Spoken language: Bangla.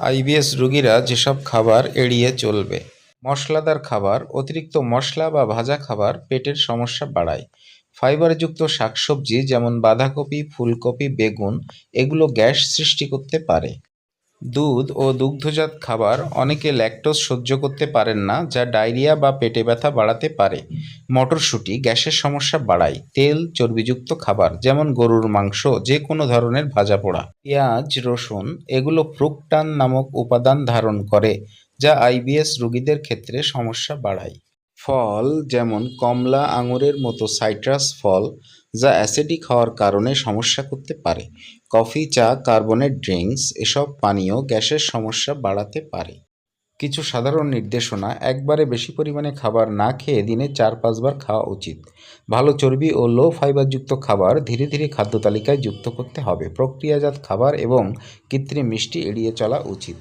আইবিএস রোগীরা যেসব খাবার এড়িয়ে চলবে, মশলাদার খাবার, অতিরিক্ত মশলা বা ভাজা খাবার পেটের সমস্যা বাড়ায়। ফাইবারযুক্ত শাকসবজি যেমন বাঁধাকপি, ফুলকপি, বেগুন, এগুলো গ্যাস সৃষ্টি করতে পারে। দুধ ও দুগ্ধজাত খাবার অনেকে ল্যাকটোজ সহ্য করতে পারেন না, যা ডায়রিয়া বা পেটে ব্যথা বাড়াতে পারে। মটরশুঁটি গ্যাসের সমস্যা বাড়ায়। তেল, চর্বিযুক্ত খাবার, যেমন গরুর মাংস যে কোনো ধরনের ভাজা পোড়া, পেঁয়াজ, রসুন, এগুলো ফ্রুকটান নামক উপাদান ধারণ করে, যা আইবিএস রোগীদের ক্ষেত্রে সমস্যা বাড়ায়। ফল যেমন কমলা আঙুরের মতো সাইট্রাস ফল যা অ্যাসিডিক হওয়ার কারণে সমস্যা করতে পারে। কফি, চা, কার্বনেট ড্রিঙ্কস এসব পানীয় গ্যাসের সমস্যা বাড়াতে পারে। কিছু সাধারণ নির্দেশনা, একবারে বেশি পরিমাণে খাবার না খেয়ে দিনে চার, পাঁচবার খাওয়া উচিত। ভালো চর্বি ও লো ফাইবারযুক্ত খাবার ধীরে ধীরে খাদ্য তালিকায় যুক্ত করতে হবে। প্রক্রিয়াজাত খাবার এবং কৃত্রিম মিষ্টি এড়িয়ে চলা উচিত।